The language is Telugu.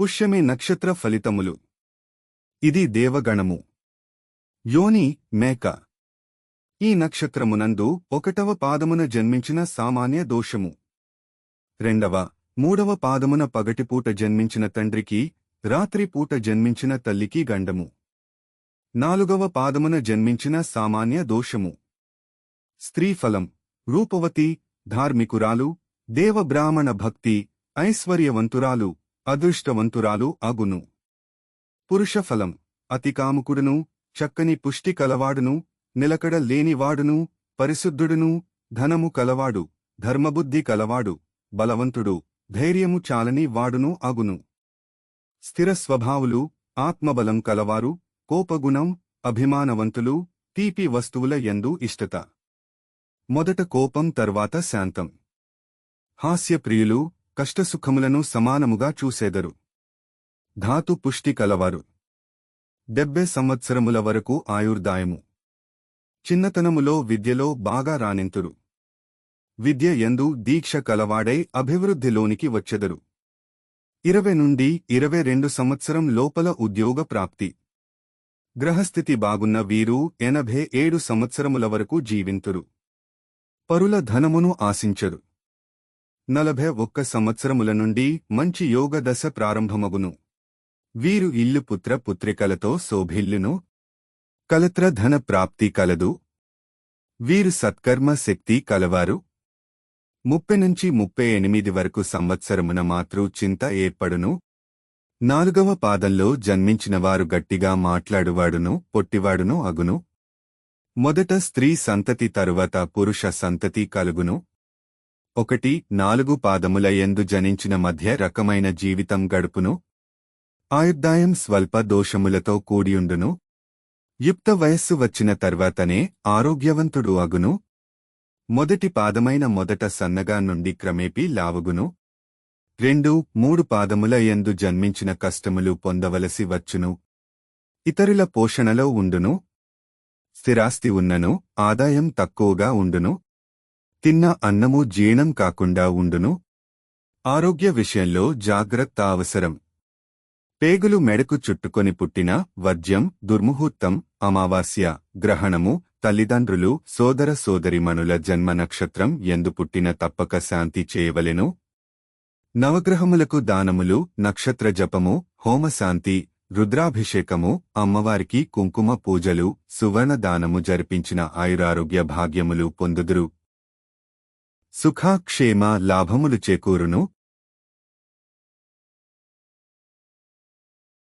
పుష్యమి నక్షత్ర ఫలితములు. ఇది దేవగణము. యోని మేక. ఈ నక్షత్రమునందు ఒకటవ పాదమున జన్మించిన సామాన్య దోషము. రెండవ మూడవ పాదమున పగటిపూట జన్మించిన తండ్రికి రాత్రిపూట జన్మించిన తల్లికి గండము. నాలుగవ పాదమున జన్మించిన సామాన్య దోషము. స్త్రీఫలం రూపవతి ధార్మికురాలు దేవబ్రాహ్మణ భక్తి ఐశ్వర్యవంతురాలు అదృష్టవంతురాలు అగును. పురుషఫలం అతి కాముకుడును చక్కని పుష్టి కలవాడును నిలకడ లేనివాడును పరిశుద్ధుడును ధనము కలవాడు ధర్మబుద్ధి కలవాడు బలవంతుడు ధైర్యము చాలని వాడును అగును. స్థిర స్వభావులు ఆత్మబలం కలవారు కోపగుణం అభిమానవంతులు తీపి వస్తువుల యందు ఇష్టత. మొదట కోపం తర్వాత శాంతం. హాస్యప్రియులు కష్టసుఖములను సమానముగా చూసేదరు. ధాతు పుష్టి కలవారు. డెబ్బె సంవత్సరముల వరకు ఆయుర్దాయము. చిన్నతనములో విద్యలో బాగా రాణింతురు. విద్య ఎందు దీక్ష కలవాడై అభివృద్ధిలోనికి వచ్చెదరు. ఇరవై నుండి ఇరవై రెండు సంవత్సరం లోపల ఉద్యోగ ప్రాప్తి. గ్రహస్థితి బాగున్న వీరు ఎనభై ఏడు సంవత్సరముల వరకు జీవింతురు. పరుల ధనమును ఆశించరు. నలభై ఒక్క సంవత్సరముల నుండి మంచి యోగ దశ ప్రారంభమగును. వీరు ఇల్లు పుత్ర పుత్రికలతో శోభిల్లును కలత్ర ధన ప్రాప్తి కలదు. వీరు సత్కర్మ శక్తి కలవారు. ముప్పై నుంచి ముప్పై ఎనిమిది వరకు సంవత్సరమున మాతృ చింత ఏర్పడును. నాలుగవ పాదంలో జన్మించినవారు గట్టిగా మాట్లాడువాడును పొట్టివాడును అగును. మొదట స్త్రీ సంతతి తరువాత పురుష సంతతి కలుగును. ఒకటి నాలుగు పాదముల ఎందు జనించిన మధ్య రకమైన జీవితం గడుపును. ఆయుర్దాయం స్వల్ప దోషములతో కూడియుండును. యుక్త వయస్సు వచ్చిన తర్వాతనే ఆరోగ్యవంతుడు అగును. మొదటి పాదమైన మొదట సన్నగా నుండి క్రమేపీ లావుగును. రెండు మూడు పాదముల ఎందు జన్మించిన కష్టములు పొందవలసి వచ్చును. ఇతరుల పోషణలో ఉండును. స్థిరాస్తి ఉన్నను ఆదాయం తక్కువగా ఉండును. తిన్న అన్నము జీర్ణం కాకుండా ఉండును? ఆరోగ్య విషయంలో జాగ్రత్త అవసరం. పేగులు మెడకు చుట్టుకొని పుట్టిన వద్యం దుర్ముహూర్తం అమావాస్య గ్రహణము తల్లిదండ్రులు సోదర సోదరిమణుల జన్మ నక్షత్రం ఎందు పుట్టిన తప్పక శాంతి చేయవలెను? నవగ్రహములకు దానములు నక్షత్ర జపము హోమశాంతి రుద్రాభిషేకము అమ్మవారికి కుంకుమ పూజలు సువర్ణ దానము జరిపించిన ఆయురారోగ్య భాగ్యములు పొందుదురు. సుఖాక్షేమ లాభములు చేకూరును.